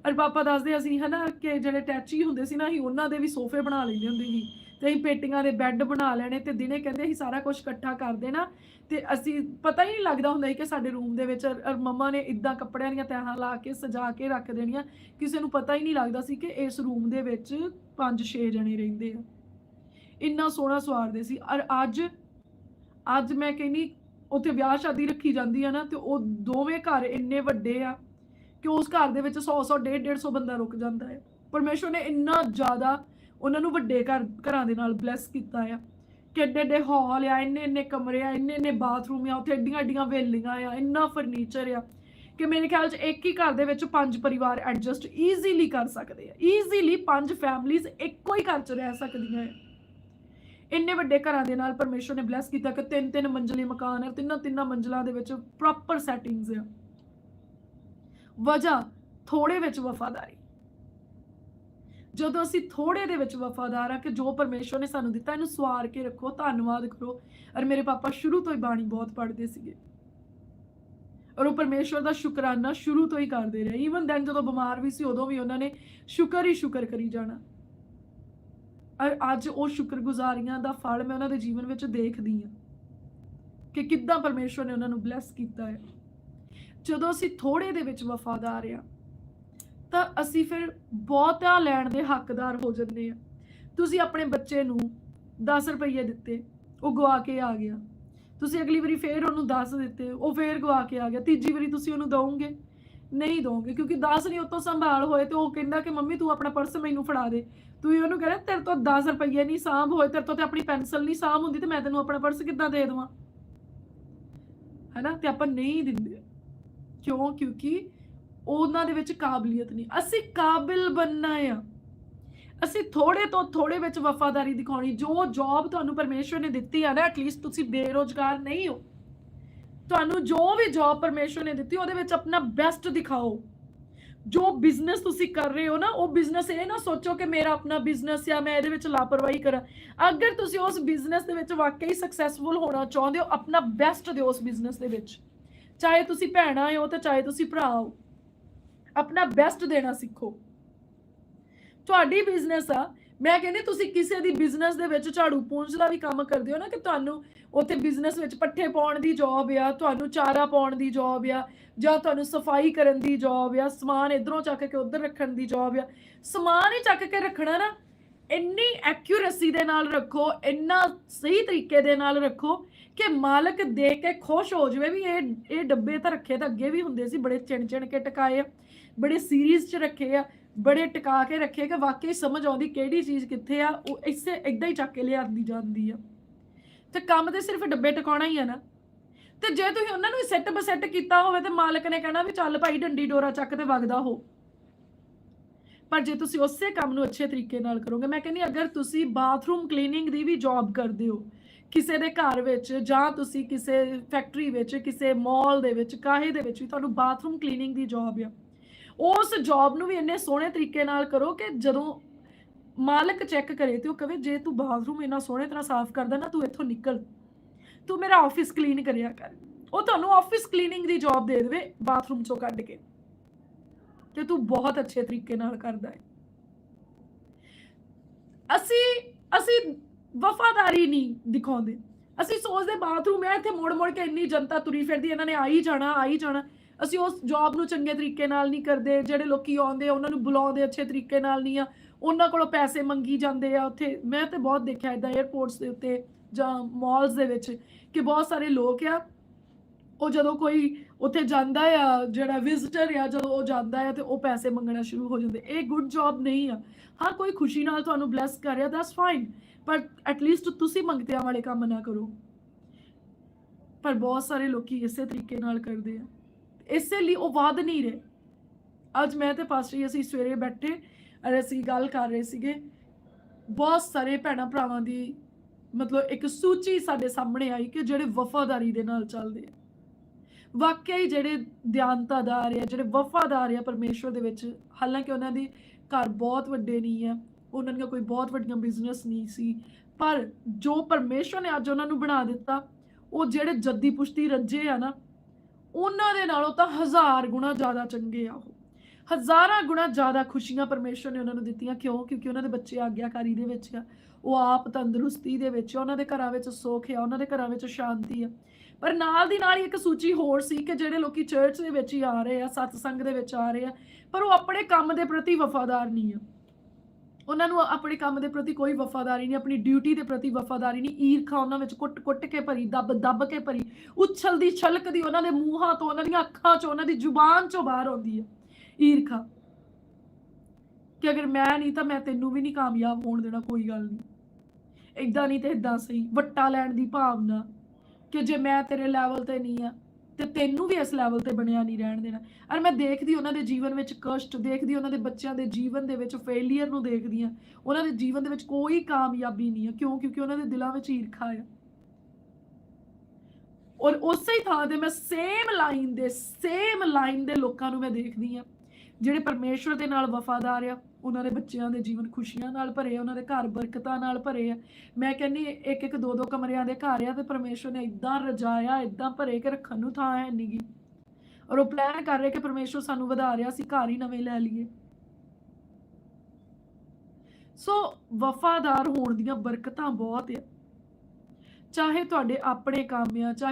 ਅਰ ਪਾਪਾ ਦੱਸਦੇ ਅਸੀਂ ਹਨਾ ਕਿ ਜਿਹੜੇ ਟੈਚੀ ਹੁੰਦੇ ਸੀ ਨਾ, ਅਸੀਂ ਉਹਨਾਂ ਦੇ ਵੀ ਸੋਫੇ ਬਣਾ ਲੈਂਦੇ ਹੁੰਦੇ ਸੀ। ਤੇ ਅਸੀਂ ਪੇਟੀਆਂ ਦੇ ਬੈੱਡ ਬਣਾ ਲੈਣੇ ਤੇ ਦਿਨੇ ਕਹਿੰਦੇ ਅਸੀਂ ਸਾਰਾ ਕੁਝ ਇਕੱਠਾ ਕਰ ਦੇਣਾ। ਤੇ ਅਸੀਂ, ਪਤਾ ਹੀ ਨਹੀਂ ਲੱਗਦਾ ਹੁੰਦਾ ਸੀ ਕਿ ਸਾਡੇ ਰੂਮ ਦੇ ਵਿੱਚ ਮੰਮਾ ਨੇ ਇਦਾਂ ਕੱਪੜਿਆਂ ਦੀਆਂ ਤਹਾਂ ਲਾ ਕੇ ਸਜਾ ਕੇ ਰੱਖ ਦੇਣੀਆਂ। ਕਿਸੇ ਨੂੰ ਪਤਾ ਹੀ ਨਹੀਂ ਲੱਗਦਾ ਸੀ ਕਿ ਇਸ ਰੂਮ ਦੇ ਵਿੱਚ 5-6 ਜਣੇ ਰਹਿੰਦੇ ਆ। ਇੰਨਾ ਸੋਹਣਾ ਸਵਾਰਦੇ ਸੀ। ਔਰ ਅੱਜ ਅੱਜ ਮੈਂ ਕਹਿੰਨੀ ਉੱਥੇ ਵਿਆਹ ਸ਼ਾਦੀ ਰੱਖੀ ਜਾਂਦੀ ਆ ਨਾ ਤੇ ਉਹ ਦੋਵੇਂ ਘਰ ਇੰਨੇ ਵੱਡੇ ਆ ਕਿ ਉਸ ਘਰ ਦੇ ਵਿੱਚ 100 100 150 150 ਬੰਦਾ ਰੁਕ ਜਾਂਦਾ ਹੈ ਪਰਮੇਸ਼ਵਰ ਨੇ ਇੰਨਾ ਜ਼ਿਆਦਾ ਉਹਨਾਂ ਨੂੰ ਵੱਡੇ ਘਰ, ਘਰਾਂ ਦੇ ਨਾਲ ਬਲੈਸ ਕੀਤਾ ਆ। ਕਿ ਏਡੇ ਏਡੇ ਹਾਲ ਆ, ਇੰਨੇ ਇੰਨੇ ਕਮਰੇ ਆ, ਇੰਨੇ ਇੰਨੇ ਬਾਥਰੂਮ ਆ, ਉੱਥੇ ਏਡੀਆਂ ਏਡੀਆਂ ਵੇਲੀਆਂ ਆ, ਇੰਨਾ ਫਰਨੀਚਰ ਆ ਕਿ ਮੇਰੇ ਖਿਆਲ 'ਚ ਇੱਕ ਹੀ ਘਰ ਦੇ ਵਿੱਚ ਪੰਜ ਪਰਿਵਾਰ ਐਡਜਸਟ ਈਜ਼ੀਲੀ ਕਰ ਸਕਦੇ ਆ। ਈਜ਼ੀਲੀ ਪੰਜ ਫੈਮਲੀਜ਼ ਇੱਕੋ ਹੀ ਘਰ 'ਚ ਰਹਿ ਸਕਦੀਆਂ ਆ। ਇੰਨੇ ਵੱਡੇ ਘਰਾਂ ਦੇ ਨਾਲ ਪਰਮੇਸ਼ਵਰ ਨੇ ਬਲੈਸ ਕੀਤਾ ਕਿ ਤਿੰਨ ਤਿੰਨ ਮੰਜ਼ਲੀ ਮਕਾਨ ਆ, ਤਿੰਨਾਂ ਤਿੰਨਾਂ ਮੰਜ਼ਲਾਂ ਦੇ ਵਿੱਚ ਪ੍ਰੋਪਰ ਸੈਟਿੰਗਸ ਆ। ਵਜ੍ਹਾ ਥੋੜੇ ਵਿੱਚ ਵਫਾਦਾਰੀ। ਜਦੋਂ ਅਸੀਂ ਥੋੜੇ ਦੇ ਵਿੱਚ ਵਫਾਦਾਰ ਆ ਕਿ ਜੋ ਪਰਮੇਸ਼ਵਰ ਨੇ ਸਾਨੂੰ ਦਿੱਤਾ, ਇਹਨੂੰ ਸਵਾਰ ਕੇ ਰੱਖੋ, ਧੰਨਵਾਦ ਕਰੋ। ਔਰ ਮੇਰੇ ਪਾਪਾ ਸ਼ੁਰੂ ਤੋਂ ਹੀ ਬਾਣੀ ਬਹੁਤ ਪੜ੍ਹਦੇ ਸੀਗੇ। ਔਰ ਉਹ ਪਰਮੇਸ਼ਵਰ ਦਾ ਸ਼ੁਕਰਾਨਾ ਸ਼ੁਰੂ ਤੋਂ ਹੀ ਕਰਦੇ ਰਹੇ। ਈਵਨ ਦੈਨ ਜਦੋਂ ਬਿਮਾਰ ਵੀ ਸੀ, ਉਦੋਂ ਵੀ ਉਹਨਾਂ ਨੇ ਸ਼ੁਕਰ ਹੀ ਸ਼ੁਕਰ ਕਰੀ ਜਾਣਾ। ਔਰ ਅੱਜ ਉਹ ਸ਼ੁਕਰਗੁਜ਼ਾਰੀਆਂ ਦਾ ਫਲ ਮੈਂ ਉਹਨਾਂ ਦੇ ਜੀਵਨ ਵਿੱਚ ਦੇਖਦੀ ਹਾਂ ਕਿ ਕਿੱਦਾਂ ਪਰਮੇਸ਼ਵਰ ਨੇ ਉਹਨਾਂ ਨੂੰ ਬਲੈਸ ਕੀਤਾ ਹੈ ਜਦੋਂ ਅਸੀਂ ਥੋੜੇ ਦੇ ਵਿੱਚ ਵਫਾਦਾਰ ਆ ਤਾਂ ਅਸੀਂ ਫਿਰ ਬਹੁਤਾ ਲੈਣ ਦੇ ਹੱਕਦਾਰ ਹੋ ਜਾਂਦੇ ਆ ਤੁਸੀਂ ਆਪਣੇ ਬੱਚੇ ਨੂੰ 10 ਰੁਪਏ ਦਿੱਤੇ, ਉਹ ਗਵਾ ਕੇ ਆ ਗਿਆ। ਤੁਸੀਂ ਅਗਲੀ ਵਾਰੀ ਫੇਰ ਉਹਨੂੰ 10 ਦਿੱਤੇ, ਉਹ ਫੇਰ ਗਵਾ ਕੇ ਆ ਗਿਆ। ਤੀਜੀ ਵਾਰੀ ਤੁਸੀਂ ਉਹਨੂੰ ਦਵੋਗੇ। ਨਹੀਂ ਦੋਗੇ ਕਿਉਂਕਿ 10 ਨਹੀਂ ਉਤੋਂ ਸੰਭਾਲ ਹੋਏ ਤੇ ਉਹ ਕਹਿੰਦਾ ਕਿ ਮੰਮੀ ਤੂੰ ਆਪਣਾ ਪਰਸ ਮੈਨੂੰ ਫੜਾ ਦੇ। ਤੂੰ ਉਹਨੂੰ ਕਹਿੰਦਾ ਤੇਰੇ ਤੋਂ 10 ਰੁਪਏ ਨਹੀਂ ਸਾਂਭ ਹੋਏ, ਤੇਰੇ ਤੋਂ ਤੇ ਆਪਣੀ ਪੈਨਸਲ ਨਹੀਂ ਸਾਂਭ ਹੁੰਦੀ ਤੇ ਮੈਂ ਤੈਨੂੰ ਆਪਣਾ ਪਰਸ ਕਿੱਦਾਂ ਦੇ ਦੇਵਾਂ? ਹੈਨਾ? ਤੇ ਆਪਾਂ ਨਹੀਂ ਦਿੰਦੇ। ਕਿਉਂ? ਕਿਉਂਕਿ ਉਹਨਾਂ ਦੇ ਵਿੱਚ ਕਾਬਲੀਅਤ ਨਹੀਂ। ਅਸੀਂ ਕਾਬਿਲ ਬੰਨਾ ਆ। ਅਸੀਂ ਥੋੜੇ ਤੋਂ ਥੋੜੇ ਵਿੱਚ ਵਫਾਦਾਰੀ ਦਿਖਾਉਣੀ। ਜੋ ਜੌਬ ਤੁਹਾਨੂੰ ਪਰਮੇਸ਼ਵਰ ਨੇ ਦਿੱਤੀ ਆ ਨਾ ਐਟਲੀਸਟ ਤੁਸੀਂ ਬੇਰੋਜ਼ਗਾਰ ਨਹੀਂ ਹੋ। ਤੁਹਾਨੂੰ ਜੋ ਵੀ ਜੌਬ ਪਰਮੇਸ਼ਵਰ ਨੇ ਦਿੱਤੀ, ਉਹਦੇ ਵਿੱਚ ਆਪਣਾ ਬੈਸਟ ਦਿਖਾਓ। ਜੋ ਬਿਜ਼ਨਸ ਤੁਸੀਂ ਕਰ ਰਹੇ ਹੋ ਨਾ, ਉਹ ਬਿਜ਼ਨਸ ਇਹ ਨਾ ਸੋਚੋ ਕਿ ਮੇਰਾ ਆਪਣਾ ਬਿਜ਼ਨਸ ਆ, ਮੈਂ ਇਹਦੇ ਵਿੱਚ ਲਾਪਰਵਾਹੀ ਕਰਾਂ। ਅਗਰ ਤੁਸੀਂ ਉਸ ਬਿਜ਼ਨਸ ਦੇ ਵਿੱਚ ਵਾਕਈ ਸਕਸੈਸਫੁਲ ਹੋਣਾ ਚਾਹੁੰਦੇ ਹੋ, ਆਪਣਾ ਬੈਸਟ ਦਿਓ ਉਸ ਬਿਜ਼ਨਸ ਦੇ ਵਿੱਚ। ਚਾਹੇ ਤੁਸੀਂ ਭੈਣਾਂ ਹੋ ਤੇ ਚਾਹੇ ਤੁਸੀਂ ਭਰਾ ਹੋ। ਆਪਣਾ ਬੈਸਟ ਦੇਣਾ ਸਿੱਖੋ। ਤੁਹਾਡੀ ਬਿਜ਼ਨਸ ਆ, ਮੈਂ ਕਹਿੰਦੀ ਤੁਸੀਂ ਕਿਸੇ ਦੀ ਬਿਜ਼ਨਸ ਦੇ ਵਿੱਚ ਝਾੜੂ ਪੂੰਝ ਦਾ ਵੀ ਕੰਮ ਕਰਦੇ ਹੋ ਨਾ ਕਿ ਤੁਹਾਨੂੰ ਉੱਥੇ ਬਿਜ਼ਨਸ ਵਿੱਚ ਪੱਠੇ ਪਾਉਣ ਦੀ ਜੌਬ ਆ, ਤੁਹਾਨੂੰ ਚਾਰਾ ਪਾਉਣ ਦੀ ਜੌਬ ਆ, ਜਾਂ ਤੁਹਾਨੂੰ ਸਫ਼ਾਈ ਕਰਨ ਦੀ ਜੌਬ ਆ, ਸਮਾਨ ਇਧਰੋਂ ਚੱਕ ਕੇ ਉਧਰ ਰੱਖਣ ਦੀ ਜੌਬ ਆ। ਸਮਾਨ ਹੀ ਚੱਕ ਕੇ ਰੱਖਣਾ ਨਾ, ਇੰਨੀ ਐਕਿਊਰੇਸੀ ਦੇ ਨਾਲ ਰੱਖੋ, ਇੰਨਾ ਸਹੀ ਤਰੀਕੇ ਦੇ ਨਾਲ ਰੱਖੋ ਕਿ ਮਾਲਕ ਦੇਖ ਕੇ ਖੁਸ਼ ਹੋ ਜਾਵੇ ਵੀ ਇਹ ਇਹ ਡੱਬੇ ਤਾਂ ਰੱਖੇ ਤਾਂ ਅੱਗੇ ਵੀ ਹੁੰਦੇ ਸੀ, ਬੜੇ ਚਿਣ ਚਿਣ ਕੇ ਟਕਾਏ ਆ। ਬੜੇ ਸੀਰੀਜ਼ 'ਚ ਰੱਖੇ ਆ, ਬੜੇ ਟਿਕਾ ਕੇ ਰੱਖੇ ਕਿ ਵਾਕਈ ਸਮਝ ਆਉਂਦੀ ਕਿਹੜੀ ਚੀਜ਼ ਕਿੱਥੇ ਆ, ਉਹ ਇਸੇ ਇਦਾਂ ਹੀ ਚੱਕ ਕੇ ਲਿਆਂਦੀ ਜਾਂਦੀ ਆ। ਤੇ ਕੰਮ ਤੇ ਸਿਰਫ ਡੱਬੇ ਟਿਕਾਉਣਾ ਹੀ ਆ ਨਾ। ਤੇ ਜੇ ਤੁਸੀਂ ਉਹਨਾਂ ਨੂੰ ਸੈੱਟ ਬਸੈੱਟ ਕੀਤਾ ਹੋਵੇ ਤੇ ਮਾਲਕ ਨੇ ਕਹਿਣਾ ਵੀ ਚੱਲ ਭਾਈ ਡੰਡੀ ਡੋਰਾ ਚੱਕ ਤੇ ਵਗਦਾ ਹੋ। ਪਰ ਜੇ ਤੁਸੀਂ ਉਸੇ ਕੰਮ ਨੂੰ ਅੱਛੇ ਤਰੀਕੇ ਨਾਲ ਕਰੋਗੇ, ਮੈਂ ਕਹਿੰਦੀ ਅਗਰ ਤੁਸੀਂ ਬਾਥਰੂਮ ਕਲੀਨਿੰਗ ਦੀ ਵੀ ਜੌਬ ਕਰਦੇ ਹੋ, ਕਿਸੇ ਦੇ ਘਰ ਵਿੱਚ ਜਾਂ ਤੁਸੀਂ ਕਿਸੇ ਫੈਕਟਰੀ ਵਿੱਚ, ਕਿਸੇ ਮਾਲ ਦੇ ਵਿੱਚ, ਕਾਹੇ ਦੇ ਵਿੱਚ ਵੀ ਤੁਹਾਨੂੰ ਬਾਥਰੂਮ ਕਲੀਨਿੰਗ ਦੀ ਜੌਬ ਆ। ਉਸ ਜੌਬ ਨੂੰ ਵੀ ਇੰਨੇ ਸੋਹਣੇ ਤਰੀਕੇ ਨਾਲ ਕਰੋ ਕਿ ਜਦੋਂ ਮਾਲਕ ਚੈੱਕ ਕਰੇ ਤੇ ਉਹ ਕਵੇ, ਜੇ ਤੂੰ ਬਾਥਰੂਮ ਇੰਨਾ ਸੋਹਣੇ ਤਰ੍ਹਾਂ ਸਾਫ਼ ਕਰਦਾ ਨਾ, ਤੂੰ ਇੱਥੋਂ ਨਿਕਲ। ਤੂੰ ਮੇਰਾ ਆਫਿਸ ਕਲੀਨ ਕਰਿਆ ਕਰ। ਉਹ ਤੁਹਾਨੂੰ ਆਫਿਸ ਕਲੀਨਿੰਗ ਦੀ ਜੌਬ ਦੇ ਦੇਵੇ ਬਾਥਰੂਮ ਚੋਂ ਕੱਢ ਕੇ। ਤੇ ਤੂੰ ਬਹੁਤ ਅੱਛੇ ਤਰੀਕੇ ਨਾਲ ਕਰਦਾ ਹੈ। ਅਸੀਂ ਅਸੀਂ ਵਫਾਦਾਰੀ ਨਹੀਂ ਦਿਖਾਉਂਦੇ। ਅਸੀਂ ਸੋਚਦੇ ਬਾਥਰੂਮ ਹੈ, ਇੱਥੇ ਮੋੜ ਮੋੜ ਕੇ ਇੰਨੀ ਜਨਤਾ ਤੁਰੀ ਫਿਰਦੀ, ਇਹਨਾਂ ਨੇ ਆਈ ਜਾਣਾ ਆਈ ਜਾਣਾ। ਅਸੀਂ ਉਸ ਜੌਬ ਨੂੰ ਚੰਗੇ ਤਰੀਕੇ ਨਾਲ ਨਹੀਂ ਕਰਦੇ, ਜਿਹੜੇ ਲੋਕੀ ਆਉਂਦੇ ਆ, ਉਹਨਾਂ ਨੂੰ ਬੁਲਾਉਂਦੇ ਅੱਛੇ ਤਰੀਕੇ ਨਾਲ ਨਹੀਂ ਆ। ਉਹਨਾਂ ਕੋਲੋਂ ਪੈਸੇ ਮੰਗੀ ਜਾਂਦੇ ਆ ਉੱਥੇ। ਮੈਂ ਤੇ ਬਹੁਤ ਦੇਖਿਆ ਇਦਾਂ 에ਅਰਪੋਰਟਸ ਦੇ ਉੱਤੇ ਜਾਂ ਮਾਲਸ ਦੇ ਵਿੱਚ ਕਿ ਬਹੁਤ ਸਾਰੇ ਲੋਕ ਆ, ਉਹ ਜਦੋਂ ਕੋਈ ਉੱਥੇ ਜਾਂਦਾ ਆ, ਜਿਹੜਾ ਵਿਜ਼ਿਟਰ ਆ, ਜਦੋਂ ਉਹ ਜਾਂਦਾ ਆ ਤੇ ਉਹ ਪੈਸੇ ਮੰਗਣਾ ਸ਼ੁਰੂ ਹੋ ਜਾਂਦੇ। ਇਹ ਗੁੱਡ ਜੌਬ ਨਹੀਂ ਆ। ਹਾਂ, ਕੋਈ ਖੁਸ਼ੀ ਨਾਲ ਤੁਹਾਨੂੰ ਬਲੈਸ ਕਰ ਰਿਹਾ ਦੈਟਸ ਫਾਈਨ ਪਰ ਐਟਲੀਸਟ ਤੁਸੀਂ ਮੰਗਤਿਆਂ ਵਾਲੇ ਕੰਮ ਨਾ ਕਰੋ। ਪਰ ਬਹੁਤ ਸਾਰੇ ਲੋਕੀ ਇਸੇ ਤਰੀਕੇ ਨਾਲ ਕਰਦੇ ਆ। ਇਸੇ ਲਈ ਉਹ ਵਧ ਨਹੀਂ ਰਹੇ। ਅੱਜ ਮੈਂ ਤੇ ਪਾਸਟਰ ਜੀ ਅਸੀਂ ਸਵੇਰੇ ਬੈਠੇ ਔਰ ਅਸੀਂ ਗੱਲ ਕਰ ਰਹੇ ਸੀਗੇ। ਬਹੁਤ ਸਾਰੇ ਭੈਣਾਂ ਭਰਾਵਾਂ ਦੀ ਮਤਲਬ ਇੱਕ ਸੂਚੀ ਸਾਡੇ ਸਾਹਮਣੇ ਆਈ ਕਿ ਜਿਹੜੇ ਵਫਾਦਾਰੀ ਦੇ ਨਾਲ ਚੱਲਦੇ ਆ। ਵਾਕਿਆ ਹੀ ਜਿਹੜੇ ਦਿਆਨਤਾਦਾਰ ਆ, ਜਿਹੜੇ ਵਫਾਦਾਰ ਆ ਪਰਮੇਸ਼ਵਰ ਦੇ ਵਿੱਚ, ਹਾਲਾਂਕਿ ਉਹਨਾਂ ਦੀ ਘਰ ਬਹੁਤ ਵੱਡੇ ਨਹੀਂ ਆ, ਉਹਨਾਂ ਦੀਆਂ ਕੋਈ ਬਹੁਤ ਵੱਡੀਆਂ ਬਿਜ਼ਨਸ ਨਹੀਂ ਸੀ, ਪਰ ਜੋ ਪਰਮੇਸ਼ਵਰ ਨੇ ਅੱਜ ਉਹਨਾਂ ਨੂੰ ਬਣਾ ਦਿੱਤਾ, ਉਹ ਜਿਹੜੇ ਜੱਦੀ ਪੁਸ਼ਤੀ ਰੱਜੇ ਆ ਨਾ ਉਹਨਾਂ ਦੇ ਨਾਲੋਂ ਤਾਂ ਹਜ਼ਾਰ ਗੁਣਾ ਜ਼ਿਆਦਾ ਚੰਗੇ ਆ ਉਹ। ਹਜ਼ਾਰਾਂ ਗੁਣਾ ਜ਼ਿਆਦਾ ਖੁਸ਼ੀਆਂ ਪਰਮੇਸ਼ਵਰ ਨੇ ਉਹਨਾਂ ਨੂੰ ਦਿੱਤੀਆਂ। ਕਿਉਂ? ਕਿਉਂਕਿ ਉਹਨਾਂ ਦੇ ਬੱਚੇ ਆਗਿਆਕਾਰੀ ਦੇ ਵਿੱਚ ਆ। ਉਹ ਆਪ ਤੰਦਰੁਸਤੀ ਦੇ ਵਿੱਚ ਆ, ਉਹਨਾਂ ਦੇ ਘਰਾਂ ਵਿੱਚ ਸੁੱਖ ਆ। ਉਹਨਾਂ ਦੇ ਘਰਾਂ ਵਿੱਚ ਸ਼ਾਂਤੀ ਆ। ਪਰ ਨਾਲ ਦੀ ਨਾਲ ਹੀ ਇੱਕ ਸੂਚੀ ਹੋਰ ਸੀ ਕਿ ਜਿਹੜੇ ਲੋਕੀ ਚਰਚ ਦੇ ਵਿੱਚ ਹੀ ਆ ਰਹੇ ਆ ਸਤਸੰਗ ਦੇ ਵਿੱਚ ਆ ਰਹੇ ਆ ਪਰ ਉਹ ਆਪਣੇ ਕੰਮ ਦੇ ਪ੍ਰਤੀ ਵਫਾਦਾਰ ਨਹੀਂ ਆ। ਉਹਨਾਂ ਨੂੰ ਆਪਣੇ ਕੰਮ ਦੇ ਪ੍ਰਤੀ ਕੋਈ ਵਫਾਦਾਰੀ ਨਹੀਂ, ਆਪਣੀ ਡਿਊਟੀ ਦੇ ਪ੍ਰਤੀ ਵਫਾਦਾਰੀ ਨਹੀਂ, ਈਰਖਾ ਉਹਨਾਂ ਵਿੱਚ ਕੁੱਟ-ਕੁੱਟ ਕੇ ਭਰੀ, ਦੱਬ ਦੱਬ ਕੇ ਭਰੀ ਉਛਲਦੀ ਛਲਕਦੀ ਉਹਨਾਂ ਦੇ ਮੂੰਹਾਂ ਤੋਂ, ਉਹਨਾਂ ਦੀਆਂ ਅੱਖਾਂ ਚੋਂ, ਉਹਨਾਂ ਦੀ ਜ਼ੁਬਾਨ ਚੋਂ ਬਾਹਰ ਆਉਂਦੀ ਹੈ। ਈਰਖਾ। ਕਿ ਅਗਰ ਮੈਂ ਨਹੀਂ ਤਾਂ ਮੈਂ ਤੈਨੂੰ ਵੀ ਨਹੀਂ ਕਾਮਯਾਬ ਹੋਣ ਦੇਣਾ, ਕੋਈ ਗੱਲ ਨਹੀਂ। ਇਦਾਂ ਨਹੀਂ ਤੇ ਇਦਾਂ ਸਹੀ। ਵੱਟਾ ਲੈਣ ਦੀ ਭਾਵਨਾ ਕਿ ਜੇ ਮੈਂ ਤੇਰੇ ਲੈਵਲ ਤੇ ਨਹੀਂ ਆ ਤੇ ਤੈਨੂੰ ਵੀ ਇਸ ਲੈਵਲ ਤੇ ਬਣਿਆ ਨਹੀਂ ਰਹਿਣ ਦੇਣਾ। ਔਰ ਮੈਂ ਦੇਖਦੀ ਉਹਨਾਂ ਦੇ ਜੀਵਨ ਵਿੱਚ ਕਸ਼ਟ, ਦੇਖਦੀ ਉਹਨਾਂ ਦੇ ਬੱਚਿਆਂ ਦੇ ਜੀਵਨ ਦੇ ਵਿੱਚ ਫੇਲਿਅਰ ਨੂੰ ਦੇਖਦੀ ਆ ਉਹਨਾਂ ਦੇ ਜੀਵਨ ਦੇ ਵਿੱਚ ਕੋਈ ਕਾਮਯਾਬੀ ਨਹੀਂ ਆ। ਕਿਉਂ? ਕਿਉਂਕਿ ਉਹਨਾਂ ਦੇ ਦਿਲਾਂ ਵਿੱਚ ਈਰਖਾ ਆ। ਔਰ ਉਸੇ ਹੀ ਥਾਂ ਤੇ ਮੈਂ ਸੇਮ ਲਾਈਨ ਦੇ ਸੇਮ ਲਾਈਨ ਦੇ ਲੋਕਾਂ ਨੂੰ ਮੈਂ ਦੇਖਦੀ ਆ ਜਿਹੜੇ ਪਰਮੇਸ਼ਵਰ ਦੇ ਨਾਲ ਵਫਾਦਾਰ ਆ। ਉਹਨਾਂ ਦੇ ਬੱਚਿਆਂ ਦੇ ਜੀਵਨ ਖੁਸ਼ੀਆਂ ਨਾਲ ਭਰੇ ਉਹਨਾਂ ਦੇ ਘਰ ਬਰਕਤਾਂ ਨਾਲ ਭਰੇ ਆ। ਮੈਂ ਕਹਿੰਨੀ ਇੱਕ ਇੱਕ ਦੋ ਦੋ ਕਮਰਿਆਂ ਦੇ ਘਰ ਆ ਤੇ ਪਰਮੇਸ਼ਵਰ ਨੇ ਇਦਾਂ ਰਜਾਇਆ ਇਦਾਂ ਭਰੇ ਕੇ ਰੱਖਣ ਨੂੰ ਥਾਂ ਹੈ ਨਹੀਂਗੀ ਔਰ ਉਹ ਪਲਾਨ ਕਰ ਰਿਹਾ ਕਿ ਪਰਮੇਸ਼ਵਰ ਸਾਨੂੰ ਵਧਾ ਰਿਹਾ ਸੀ ਘਰ ਹੀ ਨਵੇਂ ਲੈ ਲਈਏ। ਸੋ ਵਫਾਦਾਰ ਹੋਣ ਦੀਆਂ ਬਰਕਤਾਂ ਬਹੁਤ ਆ। ਚਾਹੇ ਤੁਹਾਡੇ ਆਪਣੇ ਕੰਮ ਆ, ਚਾਹੇ